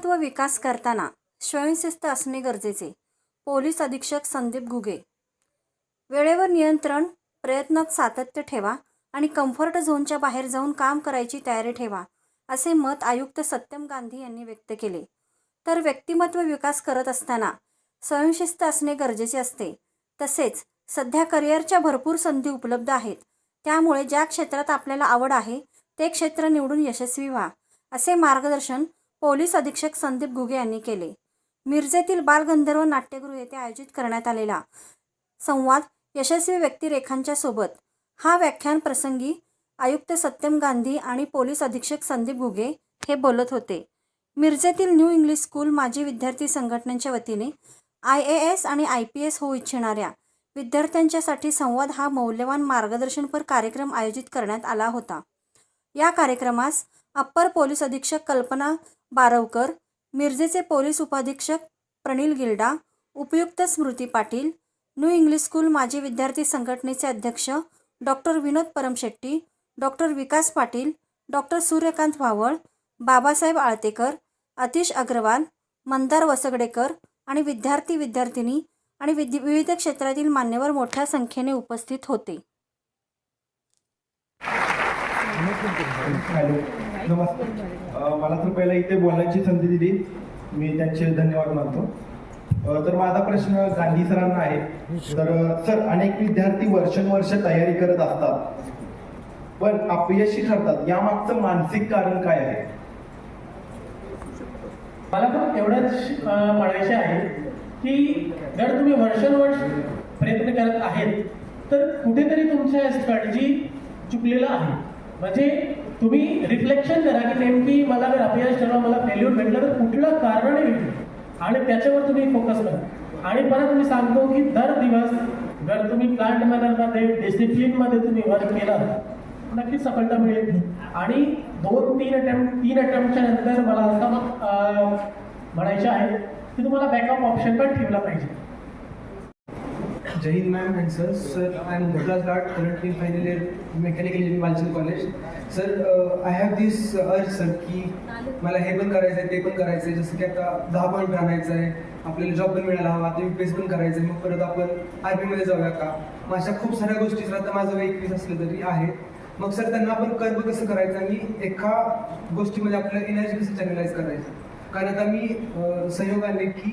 व्यक्तिमत्व विकास करताना स्वयंशिस्त असणे गरजेचे पोलीस अधीक्षक संदीप घुगे. वेळेवर नियंत्रण प्रयत्नात सातत्य ठेवा आणि कम्फर्ट झोनच्या बाहेर जाऊन काम करायची तयारी ठेवा असे मत आयुक्त सत्यम गांधी यांनी व्यक्त केले. तर व्यक्तिमत्व विकास करत असताना स्वयंशिस्त असणे गरजेचे असते. तसेच सध्या करिअरच्या भरपूर संधी उपलब्ध आहेत. त्यामुळे ज्या क्षेत्रात आपल्याला आवड आहे ते क्षेत्र निवडून यशस्वी व्हा असे मार्गदर्शन पोलीस अधीक्षक संदीप घुगे यांनी केले. मिरजेतील बालगंधर्व नाट्यगृह येथे आयोजित करण्यात आलेला संवाद यशस्वी व्यक्तिरेखांच्या सोबत. हा व्याख्यान प्रसंगी आयुक्त सत्यम गांधी आणि पोलीस अधीक्षक संदीप घुगे हे बोलत होते. मिरजेतील न्यू इंग्लिश स्कूल माजी विद्यार्थी संघटनेच्या वतीने आय ए एस आणि आय पी एस होऊ इच्छिणाऱ्या विद्यार्थ्यांच्यासाठी संवाद हा मौल्यवान मार्गदर्शनपर कार्यक्रम आयोजित करण्यात आला होता. या कार्यक्रमास अप्पर पोलीस अधीक्षक कल्पना बारवकर मिरजेचे पोलीस उपाधीक्षक प्रणील गिल्डा उपयुक्त Smruti Patil New English School माजी विद्यार्थी संघटनेचे अध्यक्ष doctor Vinod Paramshetti doctor Vikas Patil doctor Suryakant Bhaval Babasaheb Altekar Atish Agrawal Mandar Wasgadekar आणि विद्यार्थी विद्यार्थिनी आणि विद विविध क्षेत्रातील मान्यवर मोठ्या संख्येने उपस्थित होते. नमस्कार. मला तर पहिला इथे बोलण्याची संधी दिली. मी त्यांचे धन्यवाद मानतो. तर माझा प्रश्न गांधी सरांना आहे. तर सर अनेक विद्यार्थी वर्षानुवर्ष तयारी करत असतात. पण अपयशी ठरतात. यामागचं मानसिक कारण काय आहे? मला पण एवढंच अं, म्हणायचे आहे की जर तुम्ही वर्षानुवर्ष प्रयत्न करत आहेत तर कुठेतरी तुमच्या स्ट्रॅटजी चुकलेला आहे. म्हणजे तुम्ही रिफ्लेक्शन करा की नेमकी मला जर अपयश ठरवा मला फेल्युअर भेटलं तर कुठलं कारण आहे भेटलं आणि त्याच्यावर तुम्ही फोकस करा. आणि परत मी सांगतो की दर दिवस जर तुम्ही प्लांट मॅनरमध्ये डिसिप्लिनमध्ये तुम्ही वर्क केलं नक्कीच सफलता मिळेल. आणि दोन तीन अटेम्प्ट तीन अटेम्प्टच्या नंतर मला असं म्हणायचं म्हणायचे आहे की तुम्हाला बॅकअप ऑप्शन पण ठेवला पाहिजे. Jai ma'am and sir. Sir, I am Murtaz Lat, currently final year mechanical engineering Balchan College. Sir, uh, I have this uh, urge sir की मला हे पण करायचं आहे ते पण करायचं आहे जसं की आता दहा पॉईंट आणायचं आहे आपल्याला जॉब पण मिळाला हवा आता युपीएस पण करायचं आहे मग परत आपण आर्मीमध्ये जाऊया का? मग अशा खूप साऱ्या गोष्टी सर आता माझं वय एकवीस असलं तरी आहे. मग सर त्यांना आपण कर्म कसं करायचं? आणि एका गोष्टीमध्ये आपल्याला एनर्जी कसं चॅनलाइज करायचं? कारण आता मी संयोगाने की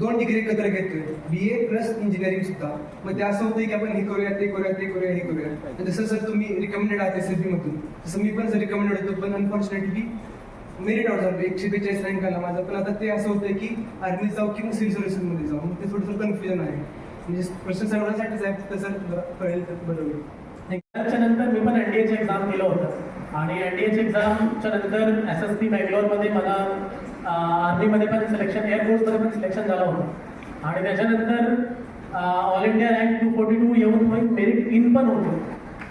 दोन डिग्री एकत्र घेतोय. बी ए प्लस इंजिनिअरिंग सुद्धा. मग ते असं होतं की आपण हे करूया ते करूया ते करूया हे करूया तर जसं सर तुम्ही रिकमेंडेड आहात एस मधून तसं मी पण सर रिकमेंडेड होतो पण अनफॉर्च्युनेटली मेरिट आउट झालं. एकशे बेचाळीस रँक आला माझा. पण आता ते असं होतं की आर्मीत जाऊ किंवा सिव्हिल सर्व्हिसेसमध्ये जाऊ. मग ते थोडंसं कन्फ्युजन आहे. म्हणजे प्रश्न सोडवण्यासाठीच आहे फक्त सर कळेल तर बरं होईल त्याच्या नंतर मी पण एनडीएचं एक्झाम दिलं होतं. आणि एनडीएच्या एक्झामच्या नंतर एस एस पी बँगलोरमध्ये मला आर्मीमध्ये पण सिलेक्शन एअरफोर्समध्ये पण सिलेक्शन झालं होतं. आणि त्याच्यानंतर all India rank two forty two येऊन मग मेरिट इन पण होतो.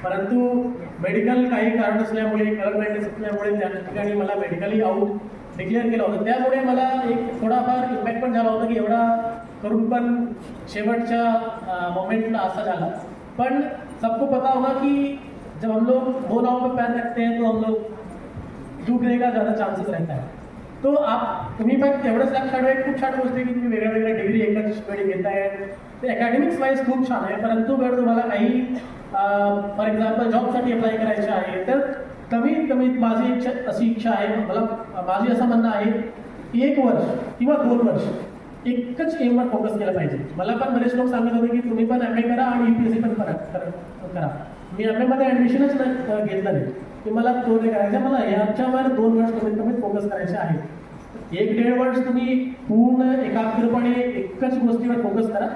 परंतु मेडिकल काही कारण असल्यामुळे गव्हर्नमेंट असल्यामुळे त्या ठिकाणी मला मेडिकली आऊट डिक्लेअर केलं होतं. त्यामुळे मला एक थोडाफार इम्पॅक्ट पण झाला होता की एवढा करून पण शेवटच्या मोमेंटला असा झाला. पण सबको पता होगा कि जब हम लोग दो नाव पे पैर रखते हैं तो हम लोग डूबने का ज़्यादा चांसेस रहता है. तो आप तुम्ही पण तेवढंच लक्षात ठेवा खूप छान गोष्ट आहे की तुम्ही वेगळ्या वेगळ्या डिग्री एकाच वेळी घेताय. ते अकॅडमिक्स वाईज खूप छान आहे परंतु जर तुम्हाला काही फॉर एक्झाम्पल जॉबसाठी अप्लाय करायचे आहे तर कमीत कमीत माझी इच्छा अशी इच्छा आहे मला माझी असं म्हणणं आहे की एक वर्ष किंवा दोन वर्ष एकच एमवर फोकस केला पाहिजे. मला पण बरेच लोक सांगत होते की तुम्ही पण एम ए करा आणि यू पी एस सी पण करा- करा. मी एम एमध्ये ॲडमिशनच घेतलं नाही. की मला तो नाही करायचं मला याच्यावर दोन वर्ष कमीत कमी फोकस करायचे आहे. एक दीड वर्ष तुम्ही पूर्ण एकाग्रपणे एकच गोष्टीवर फोकस करा.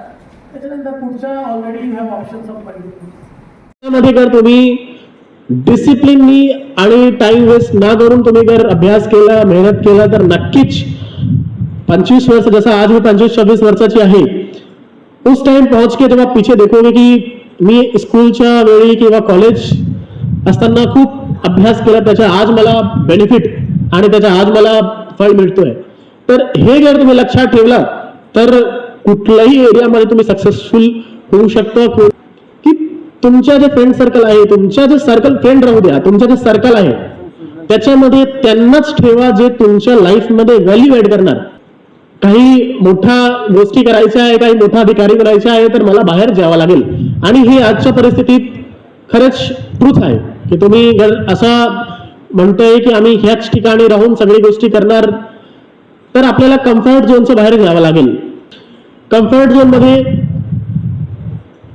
त्याच्यानंतर पुढच्या ऑलरेडी यू हॅव ऑप्शन्स ऑफमध्ये जर तुम्ही डिसिप्लिननी आणि टाइम वेस्ट ना करून तुम्ही जर अभ्यास केला मेहनत केला तर नक्कीच पंचवीस वर्ष जसं आज मी पंचवीस छब्बीस वर्षाची आहे उस टाइम पहुंच के जब आप पीछे देखोगे की मी स्कूलच्या वेळी किंवा कॉलेज असताना खूप अभ्यास केला. त्याचा आज मला बेनिफिट आणि त्याचा आज मला फळ मिळतोय. तर हे जर तुम्ही लक्षात ठेवला तर कुठल्याही एरियामध्ये तुम्ही सक्सेसफुल होऊ शकता. की तुमच्या जे फ्रेंड सर्कल आहे तुमच्या जे सर्कल फ्रेंड राहू द्या तुमचं जे सर्कल आहे त्याच्यामध्ये त्यांनाच ठेवा जे तुमच्या लाईफमध्ये व्हॅल्यू ऍड करणार. काही मोठ्या गोष्टी करायच्या आहे काही मोठा अधिकारी करायचा आहे तर मला बाहेर जावं लागेल. आणि हे आजच्या परिस्थितीत खरंच ट्रूथ आहे की तुम्ही जर असा म्हणतोय की आम्ही ह्याच ठिकाणी राहून सगळी गोष्टी करणार तर आपल्याला कम्फर्ट झोनच्या बाहेर जावं लागेल. कम्फर्ट झोनमध्ये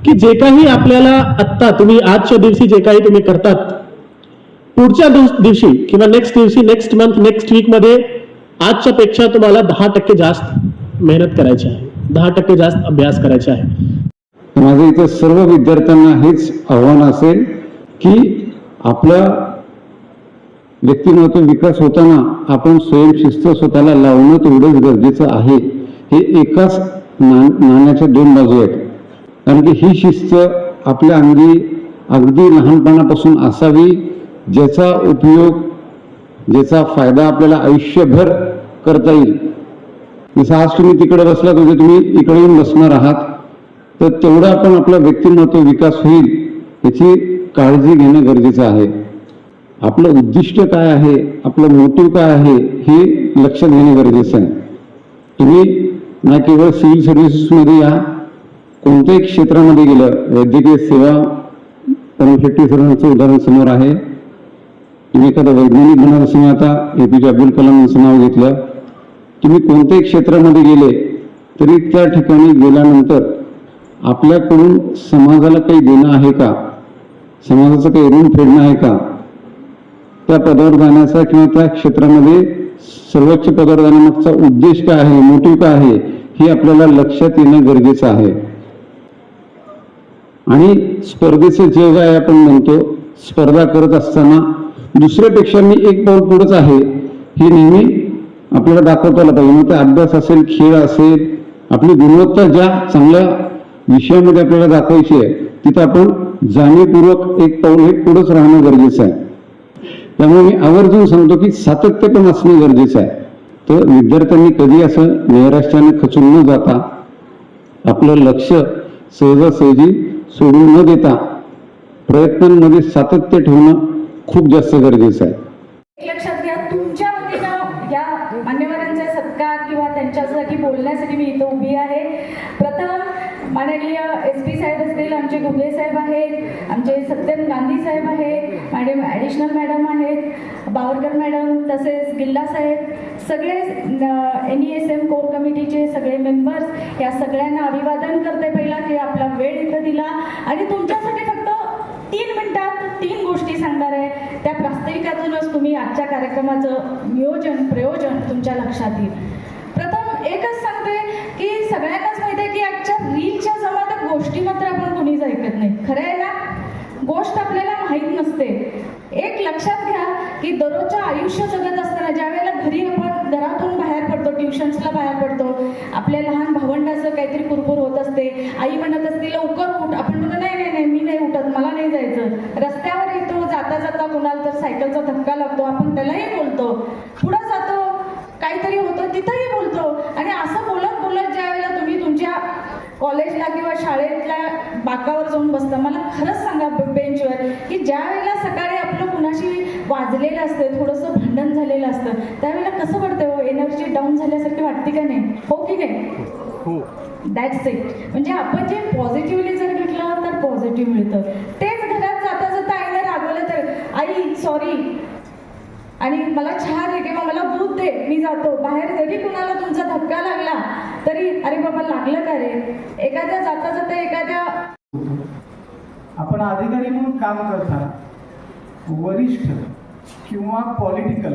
की जे काही आपल्याला आत्ता तुम्ही आजच्या दिवशी जे काही तुम्ही करतात पुढच्या दिवस- दिवशी किंवा नेक्स्ट दिवशी नेक्स्ट मंथ नेक्स्ट वीकमध्ये आजच्या पेक्षा तुम्हाला दहा टक्के जास्त मेहनत करायची आहे. दहा टक्के जास्त अभ्यास करायचा आहे. माझं इथं सर्व विद्यार्थ्यांना हेच आव्हान असेल की आपला व्यक्तिमत्व विकास होताना आपण स्वयंशिस्त स्वतःला लावणं तेवढंच गरजेचं आहे. हे एकाच नाण्याच्या दोन बाजू आहेत. कारण की ही शिस्त आपल्या अंगी अगदी लहानपणापासून असावी ज्याचा उपयोग ज्याचा फायदा आपल्याला आयुष्यभर करता येईल. जसं आज तुम्ही तिकडे बसलात म्हणजे तुम्ही इकडे येऊन बसणार आहात तर तेवढा आपण आपला व्यक्तिमत्व विकास होईल याची काळजी घेणं गरजेचं आहे. आपलं उद्दिष्ट काय आहे आपलं मोटिव्ह काय आहे हे लक्षात घेणं गरजेचं आहे. तुम्ही ना केवळ सिव्हिल सर्व्हिसेसमध्ये या कोणत्याही क्षेत्रामध्ये गेलं वैद्यकीय सेवा शेट्टी सरांचं उदाहरण समोर आहे. तुम्ही एखादा वैज्ञानिक बनत असेल आता ए पी जे अब्दुल कलाम नाव घेतलं तुम्ही कोणत्याही क्षेत्रामध्ये गेले तरी त्या ठिकाणी गेल्यानंतर आपल्याकडून समाजाला काही देणं आहे का? समाजाचं काही ऋण फेडणं आहे का? त्या पदावर जाण्याचा किंवा त्या क्षेत्रामध्ये सर्वोच्च पदावर जाण्यामागचा उद्देश काय आहे? मोटिव्ह काय आहे? हे आपल्याला लक्षात येणं गरजेचं आहे. आणि स्पर्धेचं जग आहे आपण म्हणतो स्पर्धा करत असताना दुसऱ्यापेक्षा मी एक पाऊल पुढंच आहे. हे नेहमी आपल्याला दाखवता आलं पाहिजे मग ते अभ्यास असेल खेळ असेल आपली गुणवत्ता ज्या चांगल्या विषयामध्ये आपल्याला दाखवायची आहे तिथं आपण जाणीवपूर्वक एक पाऊल हे पुढंच राहणं गरजेचं आहे. त्यामुळे मी आवर्जून सांगतो की सातत्य पण असणं गरजेचं आहे. तर विद्यार्थ्यांनी कधी असं नैराश्याने खचून न जाता आपलं लक्ष सहजासहजी सोडून न देता प्रयत्नांमध्ये सातत्य ठेवणं खूप जास्त गरजेचं आहे एक लक्षात घ्या तुमच्या वतीनं या मान्यवरांचा सत्कार किंवा त्यांच्यासाठी बोलण्यासाठी मी इथं उभी आहे. प्रथम माननीय एस पी साहेब असतील आमचे घुगे साहेब आहेत आमचे सत्यम गांधी साहेब आहेत मॅडम ॲडिशनल मॅडम आहेत बावरकर मॅडम तसेच गिल्ला साहेब सगळे N E S M core कमिटीचे सगळे मेंबर्स या सगळ्यांना अभिवादन करते पहिला की आपला वेळ इथं दिला. आणि तुमच्यासाठी फक्त तीन मिनिटात तीन गोष्टी सांगणार आहे. त्या प्रास्ताविकातूनच तुम्ही आजच्या कार्यक्रमाचं नियोजन प्रयोजन तुमच्या लक्षात येईल. प्रथम एकच सगळ्यांनाच माहिती आहे की आजच्या रीलच्या जमान्यात गोष्टी मात्र आपण कुणीच ऐकत नाही. खरं आहे ना? गोष्ट आपल्याला माहीत नसते. एक लक्षात घ्या की दररोजच्या आयुष्य जगत असताना ज्या वेळेला घरी आपण घरातून बाहेर पडतो ट्युशन्सला बाहेर पडतो आपल्या लहान भावंडाचं काहीतरी कुरकुर होत असते आई म्हणत असते लवकर उठ. आपण म्हणतो नाही नाही नाही मी नाही उठत मला नाही जायचं. रस्त्यावर येतो जाता जाता कुणाला तर सायकलचा धक्का लागतो आपण त्यालाही बोलतो. पुढं जातो काहीतरी होतं तिथंही बोलतो. आणि असं बोल बोलत ज्या वेळेला तुम्ही तुमच्या कॉलेजला किंवा शाळेतल्या बाकावर जाऊन बसता मला खरंच सांगा बेंचवर की ज्या वेळेला सकाळी आपलं कुणाशी वाजलेलं असतं थोडंसं भांडण झालेलं असतं त्यावेळेला कसं वाटतं हो? एनर्जी डाऊन झाल्यासारखी वाटते का नाही? हो की नाही? दॅट्स इट म्हणजे आपण जे पॉझिटिव्हली जर घेतलं तर पॉझिटिव्ह मिळतं. तेच घरात जाता जाता आईने रागवलं तर आई सॉरी आणि मला छान आहे किंवा मला भूत दे मी जातो. बाहेर जरी कुणाला तुमचा धक्का लागला तरी अरे बाबा लागलं का रे? एखाद्या जाता जाता एखाद्या आपण अधिकारी म्हणून काम करता वरिष्ठ किंवा पॉलिटिकल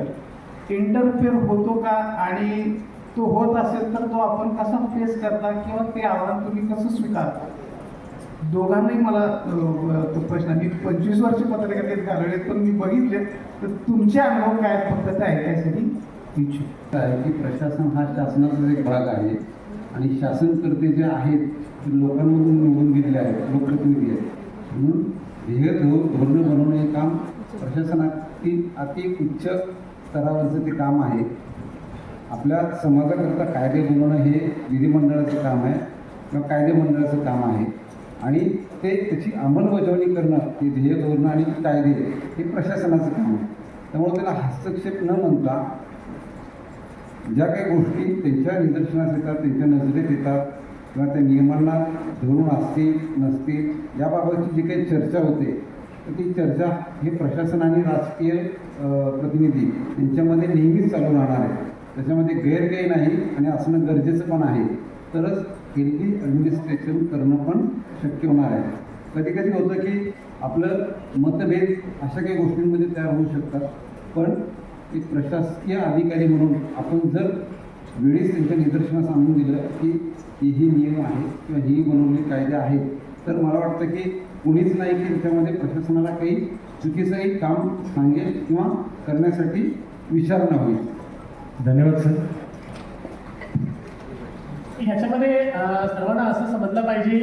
इंटरफेअर होतो का? आणि तो होत असेल तर तो आपण कसा फेस करता? किंवा ते आव्हान तुम्ही कसं स्वीकारता? दोघांनाही मला तो प्रश्न मी पंचवीस वर्ष पत्रकारितेत घालवलेत पण मी बघितले तर तुमचे अनुभव काय आहेत फक्त ते ऐकायसाठी? इच्छुक. आहे की प्रशासन हा शासनाचा एक भाग आहे आणि शासनकर्ते जे आहेत ते लोकांमधून निवडून गेलेले आहेत लोकप्रतिनिधी आहेत. म्हणून ध्येय धोरणं बनवणं हे काम प्रशासनातील अति उच्च स्तरावरचं ते काम आहे. आपल्या समाजाकरता कायदे बनवणं हे विधिमंडळाचं काम आहे किंवा कायदे मंडळाचं काम आहे. आणि ते त्याची अंमलबजावणी करणं ते ध्येय धोरणं आणि कायदे हे प्रशासनाचं काम आहे. त्यामुळे त्याला हस्तक्षेप न म्हणता ज्या काही गोष्टी त्यांच्या निदर्शनास येतात त्यांच्या नजरेत येतात किंवा त्या नियमांना धरून असतील नसतील याबाबतची जी काही चर्चा होते तर ती चर्चा हे प्रशासन आणि राजकीय प्रतिनिधी यांच्यामध्ये नेहमीच चालू राहणार आहे. त्याच्यामध्ये गैर काही नाही आणि असणं गरजेचं पण आहे. तरच हिंदी ॲडमिनिस्ट्रेशन करणं पण शक्य होणार आहे. कधी कधी होतं की आपलं मतभेद अशा काही गोष्टींमध्ये तयार होऊ शकतात. पण एक प्रशासकीय अधिकारी म्हणून आपण जर वेळीच त्यांच्या निदर्शनास आणून दिलं की हे ही नियम आहे किंवा ही बनवलेली कायदे आहेत तर मला वाटतं की कुणीच नाही की त्याच्यामध्ये प्रशासनाला काही चुकीचंही काम सांगेल किंवा करण्यासाठी विचारणा होईल. धन्यवाद सर. ह्याच्यामध्ये सर्वांना असं समजलं पाहिजे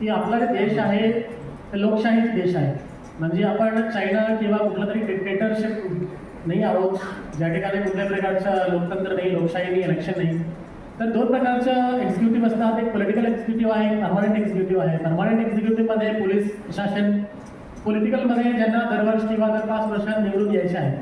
की आपला जे देश आहे ते देश आहे. म्हणजे आपण चायना किंवा कुठलं तरी डिक्टेटरशिप नाही आहोत. ज्या ठिकाणी कुठल्या प्रकारचं लोकतंत्र नाही लोकशाही नाही इलेक्शन नाही. तर दोन प्रकारचं एक्झिक्युटिव्ह असतात. एक पॉलिटिकल एक्झिक्युटिव्ह आहे परमानंट एक्झिक्युटिव्ह आहे. परमानंट एक्झिक्युटिव्हमध्ये पोलीस प्रशासन. पॉलिटिकलमध्ये ज्यांना दरवर्षी किंवा दर पाच वर्षात निवडून यायचे आहे.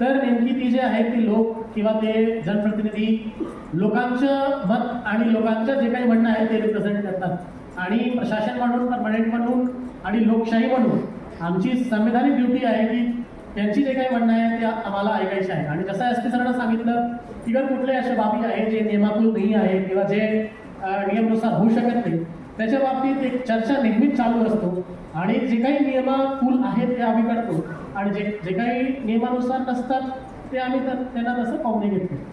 तर नेमकी ती जी आहे ती लोक किंवा ते जनप्रतिनिधी लोकांचं मत आणि लोकांचं जे काही म्हणणं आहे ते रिप्रेझेंट करतात. आणि प्रशासन म्हणून परमनंट म्हणून आणि लोकशाही म्हणून आमची संविधानिक ड्युटी आहे की त्यांची जे काही म्हणणं आहे ते आम्हाला ऐकायचे आहे. आणि जसं एस पी सरांना सांगितलं की जर कुठले असे बाबी आहे जे नियमातून नाही आहे किंवा जे नियमनुसार नियमानुसार होऊ शकत नाही त्याच्या बाबतीत एक चर्चा नेहमीच चालू असतो. आणि जे काही नियमाकुल आहेत ते आम्ही करतो. आणि जे जे काही नियमानुसार नसतात ते आम्ही तर त्यांना तसं पाहुणे घेतले.